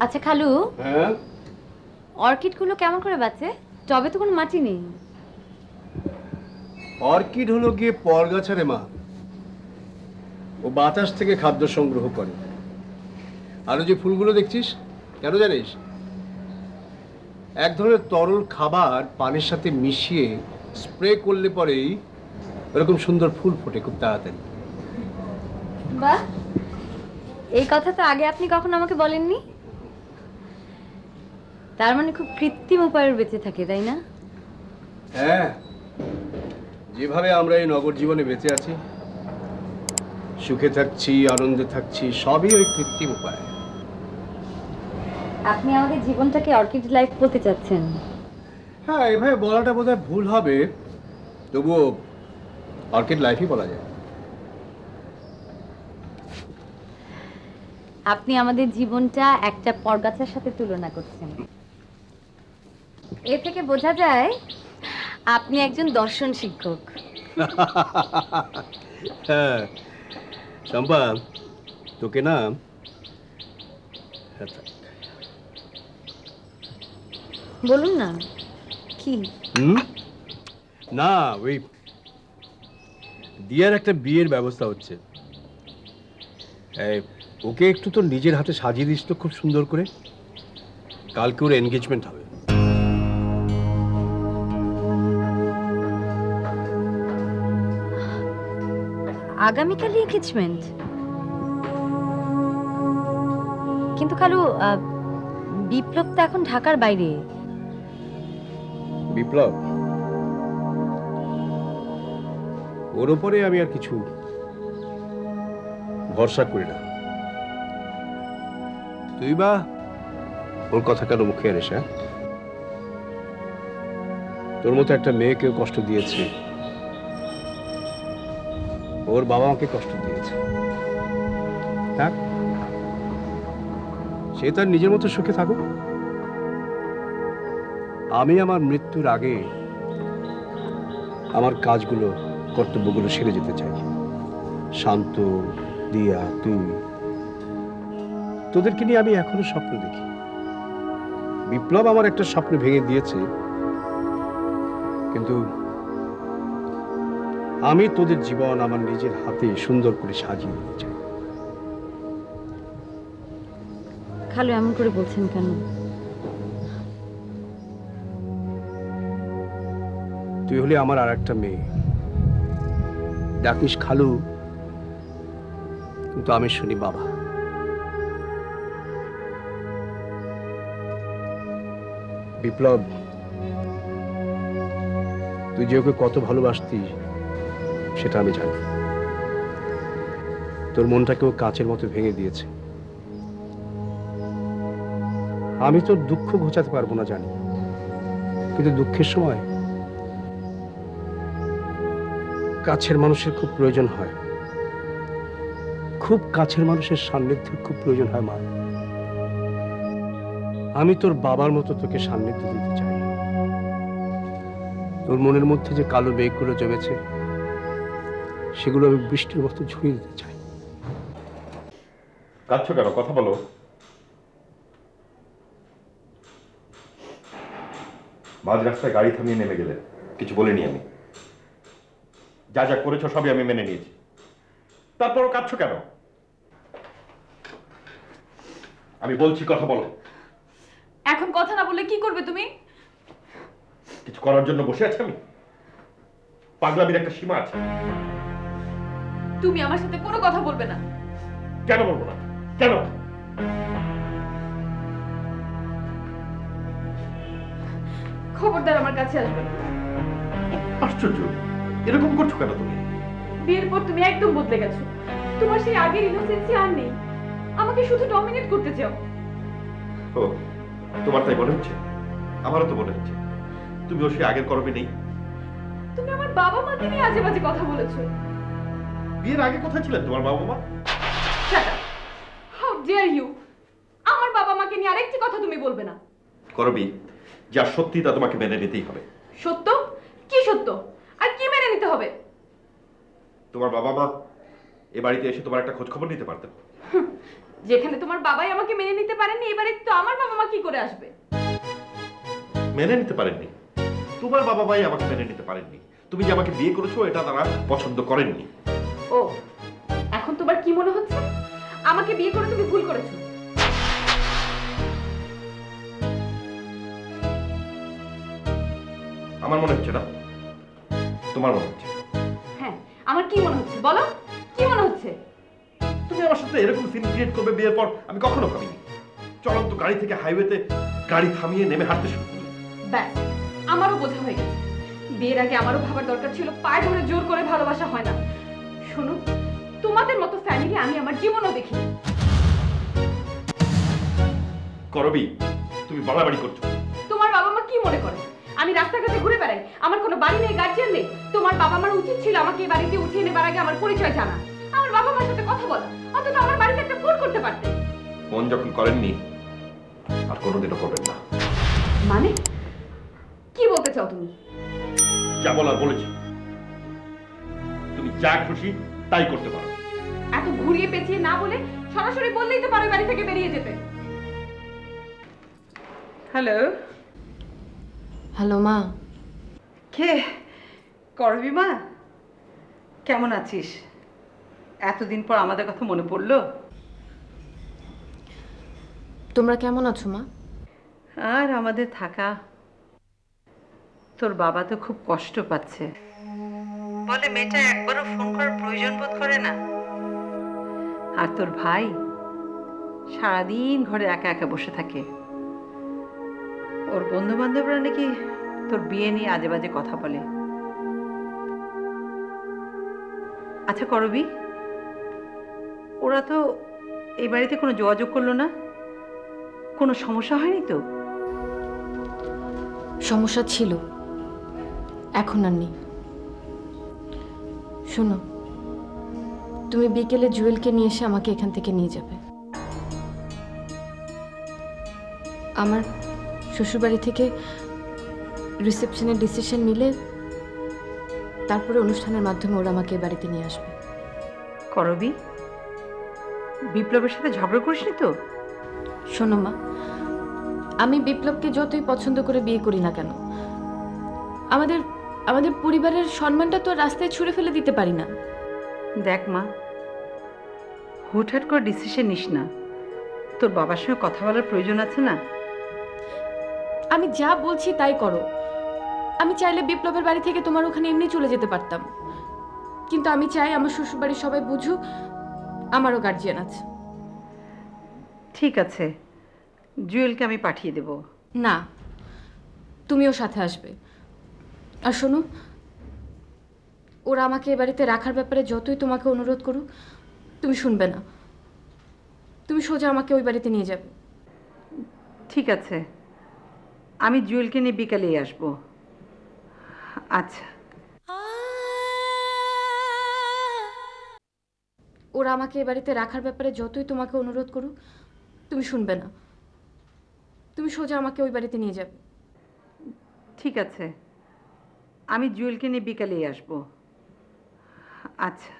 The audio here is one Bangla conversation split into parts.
আচ্ছা খালু। হ্যাঁ? অর্কিডগুলো কেমন করে বাঁচে? টবে তো কোনো মাটি নেই। অর্কিড হলো গিয়ে পরগাছা রে মা ও বাতাস থেকে খাদ্য সংগ্রহ করে। আর ওই যে ফুলগুলো দেখছিস? কেন জানিস? এক ধরনের তরল খাবার পানির সাথে মিশিয়ে স্প্রে করলে পরেই এরকম সুন্দর ফুল ফোটে খুব তাড়াতাড়ি। বাহ! এই কথা তো আগে আপনি কখনো আমাকে বলেননি। তার মানে খুব কৃত্রিম উপায়ে বেঁচে থাকে তাই না? হ্যাঁ যেভাবে আমরা এই নগর জীবনে বেঁচে আছি সুখে থাকছি আনন্দে থাকছি সবই ওই কৃত্রিম উপায়। আপনি আমাদের জীবনটাকে অর্কিড লাইফ বলতে চাচ্ছেন। হ্যাঁ এভাবে বলাটা বোধহয় ভুল হবে তবুও অর্কিড লাইফই বলা যায়। আপনি আমাদের জীবনটা একটা পরগাছার সাথে তুলনা করছেন। এ থেকে বোঝা যায় আপনি একজন দর্শন শিক্ষক। হ্যাঁ চম্পা তোকে না আচ্ছা, বলুন না কি? হুম? না ওই দিয়ার একটা বিয়ের ব্যবস্থা হচ্ছে। ওকে একটু তো নিজের হাতে সাজিয়ে দিস তো খুব সুন্দর করে। কালকে ওর এনগেজমেন্ট হবে। আগামীকালই এঙ্গেজমেন্ট কিন্তু আহ, বিপ্লব তো এখন ঢাকার বাইরে। বিপ্লব? ওর ওপরে আমি আর কিছু ভরসা করি না। তুই বা ওর কথা কেন মুখে আনিস হ্যাঁ? তোর মতো একটা মেয়েকেও কষ্ট দিয়েছে। ওর বাবা আমাকে কষ্ট দিয়েছে। হ্যাঁ? সে তার নিজের মতো সুখে থাকুক। আমি আমার মৃত্যুর আগে আমার কাজগুলো, কর্তব্যগুলো সেরে যেতে চাই। শান্ত, দিয়া, তুই। তোদেরকে নিয়ে আমি এখনও স্বপ্ন দেখি। বিপ্লব আমার একটা স্বপ্ন ভেঙে দিয়েছে। কিন্তু আমি তোদের জীবন আমার নিজের হাতে সুন্দর করে সাজিয়ে দিতে চাই। খালু এমন করে বলছেন কেন? তুই হলে আমার আর একটা মেয়ে। ডাকিস খালু কিন্তু আমি শুনি বাবা। বিপ্লব তুই যে ওকে কত ভালোবাসতি সেটা আমি জানি। তোর মনটাকেও কাচের মতো ভেঙে দিয়েছে। আমি তোর দুঃখ ঘোচাতে পারব না জানি। কিন্তু দুঃখের সময় কাছের মানুষের খুব প্রয়োজন হয়। খুব কাছের মানুষের সান্নিধ্যের খুব প্রয়োজন হয়, মা। আমি তোর বাবার মতো তোকে সান্নিধ্য দিতে চাই। তোর মনের মধ্যে যে কালো মেঘগুলো জমেছে সেগুলো আমি বৃষ্টির মতো ঝুড়িয়ে দিতে চাই। কাঁদছো কেন? কথা বলো। মাঝ রাস্তায় গাড়ি থামিয়ে নেমে গেলে কিছু বলিনি আমি। যা যা করেছ সবই আমি মেনে নিয়েছি। তারপরও কাঁদছো কেন? আমি বলছি কথা বলো। এখন কথা না বললে কি করবে তুমি? কিছু করার জন্য বসে আছি আমি? পাগলামির একটা সীমা আছে। তুমি আমার সাথে কোনো কথা বলবে না। কেন বলব না? কেন? খবরদার আমার কাছে আসবে না আশ্চর্য! এরকম করছ কেন তুমি? বিয়ের পর তুমি একদম বদলে গেছো। তোমার সেই আগের ইনোসেন্সি আর নেই। আমাকে শুধু ডমিনেট করতে চাও। ও তোমার তাই মনে হচ্ছে? আমারও তো মনে হচ্ছে। তুমিও সেই আগের করবে নেই। তুমি আমার বাবা মাকে নিয়ে আজে বাজে কথা বলেছ। বিয়ের আগে কোথায় ছিলেন তোমার বাবা মা হাউ ডিয়ার ইউ আমার বাবা মাকে নিয়ে আরেকটি কথা তুমি বলবে না। করবি যা সত্যি তা তোমাকে মেনে নিতেই হবে। সত্য? কি সত্য? আর কি মেনে নিতে হবে? তোমার বাবা মা এ বাড়িতে এসে তোমার একটা খোঁজ খবর নিতে পারতেন। যেখানে তোমার বাবাই আমাকে মেনে নিতে পারেনি এবারে তো আমার বাবা মা কি করে আসবে? মেনে নিতে পারেননি। তোমার বাবা ভাই আমাকে মেনে নিতে পারেননি। তুমি যে আমাকে বিয়ে করেছ এটা তারা পছন্দ করেননি। ও এখন তোমার কি মনে হচ্ছে? আমাকে বিয়ে করে তুমি ভুল করেছ। আমার মনে হচ্ছে না? তোমার মনে হচ্ছে? হ্যাঁ আমার কি মনে হচ্ছে বলো? কি মনে হচ্ছে? তুমি আমার সাথে এরকম সিন ক্রিয়েট করবে বিয়ের পর আমি কখনো ভাবিনি। চলন্ত গাড়ি থেকে হাইওয়েতে গাড়ি থামিয়ে নেমে হাঁটতে শুরু করলে। ব্যাস আমারও বোঝা হয়ে গেছে। বিয়ের আগে আমারও ভাবার দরকার ছিল পায়ে ধরে জোর করে ভালোবাসা হয় না। শোনো তোমাদের মতো ফ্যামিলি আমি আমার জীবনও দেখিনি। করবি তুমি বাড়াবাড়ি করছ। তোমার বাবা মা কি মনে করে? আমি রাস্তাঘাটে ঘুরে বেড়াই আমার কোনো বাড়ি নেই গার্জিয়ান নেই। তোমার বাবা মার উচিত ছিল আমাকে এই বাড়িতে উঠিয়ে নেবার আগে আমার পরিচয় জানা। আমার বাবা মার সাথে কথা বলা অন্তত আমার বাড়িতে একটা ফোন করতে পারতে ফোন যখন করেননি আর কোনোদিনও করবেন না। মানে? কি বলতে চাও তুমি? যা বলার বলেছি। তুমি যা খুশি তাই করতে পারো। এত ঘুরিয়ে পেঁচিয়ে না বলে সরাসরি বললেই তো পারো বাড়ি থেকে বেরিয়ে যেতে। হ্যালো। হ্যালো মা। কে? করবি মা? কেমন আছিস? এতদিন পর আমাদের কথা মনে পড়ল। তোমরা কেমন আছো মা? আর আমাদের থাকা। তোর বাবা তো খুব কষ্ট পাচ্ছে। বলে মেয়েটা একবারও ফোন করার প্রয়োজন বোধ করে না। আর তোর ভাই সারাদিন ঘরে একা একা বসে থাকে। ওর বন্ধু বান্ধবরা নাকি তোর বিয়ে নিয়ে আজে বাজে কথা বলে। আচ্ছা করবি? ওরা তো এই বাড়িতে কোনো যোগাযোগ করল না। কোনো সমস্যা হয়নি তো? সমস্যা ছিল। এখন আর নেই। শোনো তুমি বিকেলে জুয়েলকে নিয়ে এসে আমাকে এখান থেকে নিয়ে যাবে। আমার শ্বশুরবাড়ি থেকে রিসেপশনের ডিসিশন নিলে তারপরে অনুষ্ঠানের মাধ্যমে ওরা আমাকে বাড়িতে নিয়ে আসবে। করবি বিপ্লবের সাথে ঝগড়া করিসনি তো? শোনো মা আমি বিপ্লবকে যতই পছন্দ করে বিয়ে করি না কেন আমাদের আমাদের পরিবারের সম্মানটা তো রাস্তায় ছুঁড়ে ফেলে দিতে পারি না। দেখ মা হুটহাট করে ডিসিশন নিস না। তোর বাবার সঙ্গে কথা বলার প্রয়োজন আছে না? আমি যা বলছি তাই করো। আমি চাইলে বিপ্লবের বাড়ি থেকে তোমার ওখানে এমনি চলে যেতে পারতাম। কিন্তু আমি চাই আমার শ্বশুরবাড়ির সবাই বুঝুক আমারও গার্জিয়ান আছে। ঠিক আছে জুয়েলকে আমি পাঠিয়ে দেব। না তুমিও সাথে আসবে। আর শোনো ওরা আমাকে এ বাড়িতে রাখার ব্যাপারে যতই তোমাকে অনুরোধ করুক তুমি শুনবে না। তুমি সোজা আমাকে ওই বাড়িতে নিয়ে যাবে। ঠিক আছে। আমি জুয়েলকে নিয়ে বিকালেই আসব। আচ্ছা। ওরা আমাকে এ বাড়িতে রাখার ব্যাপারে যতই তোমাকে অনুরোধ করুক তুমি শুনবে না। তুমি সোজা আমাকে ওই বাড়িতে নিয়ে যাবে। ঠিক আছে। আমি জুয়েলকে নিয়ে বিকালেই আসব। আচ্ছা।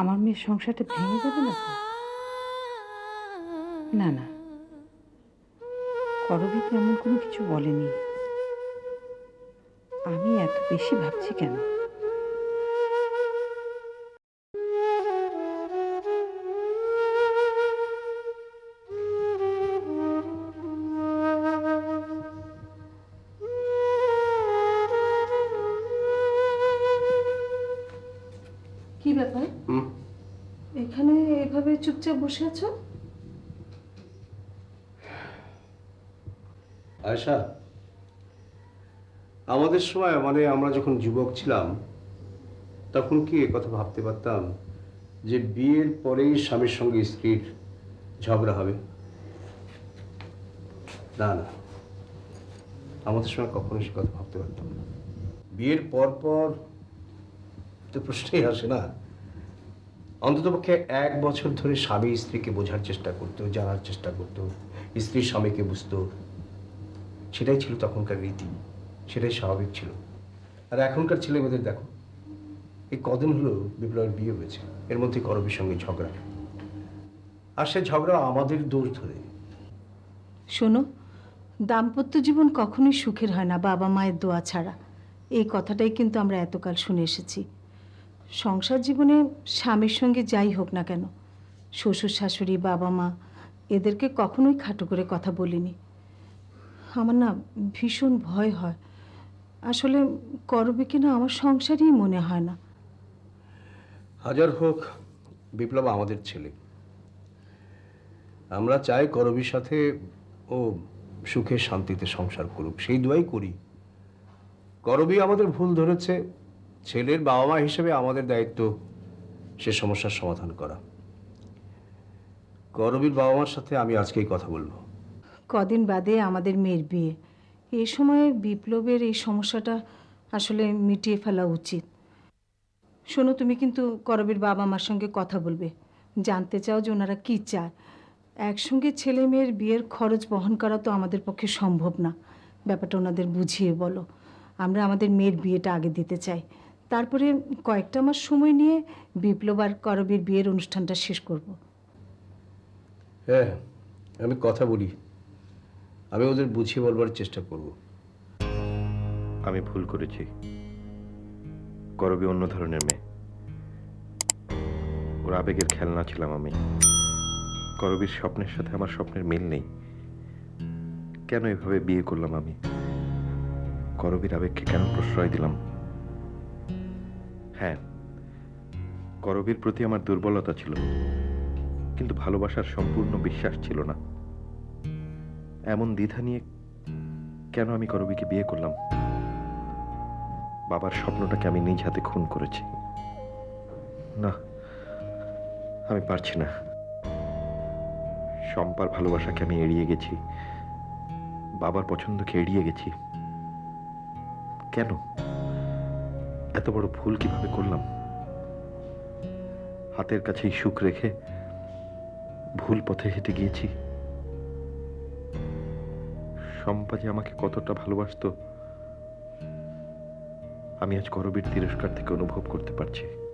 আমার মেয়ের সংসারটা ভেঙে যাবে না না না। করবি তো এমন কোনো কিছু বলেনি। আমি এত বেশি ভাবছি কেন? বসে আছো? আয়সা আমাদের সময় মানে আমরা যখন যুবক ছিলাম, তখন কি কথা ভাবতে পারতাম যে বিয়ের পরেই স্বামীর সঙ্গে স্ত্রীর ঝগড়া হবে? না না। আমাদের সময় কখনো সে কথা ভাবতে পারতাম বিয়ের পর পর তো প্রশ্নই আসে না। অন্ততপক্ষে এক বছর ধরে স্বামী স্ত্রীকে বোঝার চেষ্টা করতো, জানার চেষ্টা করতো, স্ত্রী স্বামীকে বুঝতো। সেটাই ছিল তখনকার রীতি, সেটাই স্বাভাবিক ছিল। আর এখনকার ছেলে মেয়েদের দেখো, এই কদিন হলো বিপ্লবের বিয়ে হয়েছে, এর মধ্যে করবীর সঙ্গে ঝগড়া। আর সে ঝগড়া আমাদের দোষ ধরে। শোনো, দাম্পত্য জীবন কখনোই সুখের হয় না বাবা মায়ের দোয়া ছাড়া। এই কথাটাই কিন্তু আমরা এতকাল শুনে এসেছি। সংসার জীবনে স্বামীর সঙ্গে যাই হোক না কেন, শ্বশুর শাশুড়ি, বাবা মা, এদেরকে কখনোই খাটো করে কথা বলিনি। আমার না ভীষণ ভয় হয়। আসলে করবে কিনা আমার সংসারই মনে হয় না। হাজার হোক, বিপ্লব আমাদের ছেলে। আমরা চাই করবীর সাথে ও সুখে শান্তিতে সংসার করুক, সেই দোয়াই করি। করবী আমাদের ভুল ধরেছে ছেলের বাবা মা হিসেবে আমাদের দায়িত্ব সে সমস্যার সমাধান করা। করবীর বাবা মার সাথে আমি আজকেই কথা বলব। কদিন বাদে আমাদের মেয়ের বিয়ে। এই সময়ে বিপ্লবের এই সমস্যাটা আসলে মিটিয়ে ফেলা উচিত। শোনো, তুমি কিন্তু করবীর বাবা মার সঙ্গে কথা বলবে। জানতে চাও যে ওনারা কী চায়। একসঙ্গে ছেলে মেয়ের বিয়ের খরচ বহন করা তো আমাদের পক্ষে সম্ভব না। ব্যাপারটা ওনাদের বুঝিয়ে বলো। আমরা আমাদের মেয়ের বিয়েটা আগে দিতে চাই। তারপরে কয়েকটা মাস সময় নিয়ে বিপ্লব আর করবীর বিয়ের অনুষ্ঠানটা শেষ করব। হ্যাঁ আমি কথা বলি। আমি ওদের বুঝিয়ে বলবার চেষ্টা করব। আমি ভুল করেছি। করবি অন্য ধরনের মেয়ে। ওর আবেগের খেলনা ছিলাম আমি। করবির স্বপ্নের সাথে আমার স্বপ্নের মিল নেই। কেন এভাবে বিয়ে করলাম আমি? করবির আবেগকে কেন প্রশ্রয় দিলাম? হ্যাঁ করবির প্রতি আমার দুর্বলতা ছিল। কিন্তু ভালোবাসার সম্পূর্ণ বিশ্বাস ছিল না। এমন দ্বিধা নিয়ে কেন আমি করবিকে বিয়ে করলাম? বাবার স্বপ্নটাকে আমি নিজ হাতে খুন করেছি। না, আমি পারছি না। শম্পার ভালোবাসাকে আমি এড়িয়ে গেছি। বাবার পছন্দকে এড়িয়ে গেছি। কেন? এত বড় ভুল কীভাবে করলাম? হাতের কাছেই সুখ রেখে ভুল পথে হেঁটে গিয়েছি। শম্পা যে আমাকে কতটা ভালোবাসতো, আমি আজ করবীর তিরস্কার থেকে অনুভব করতে পারছি।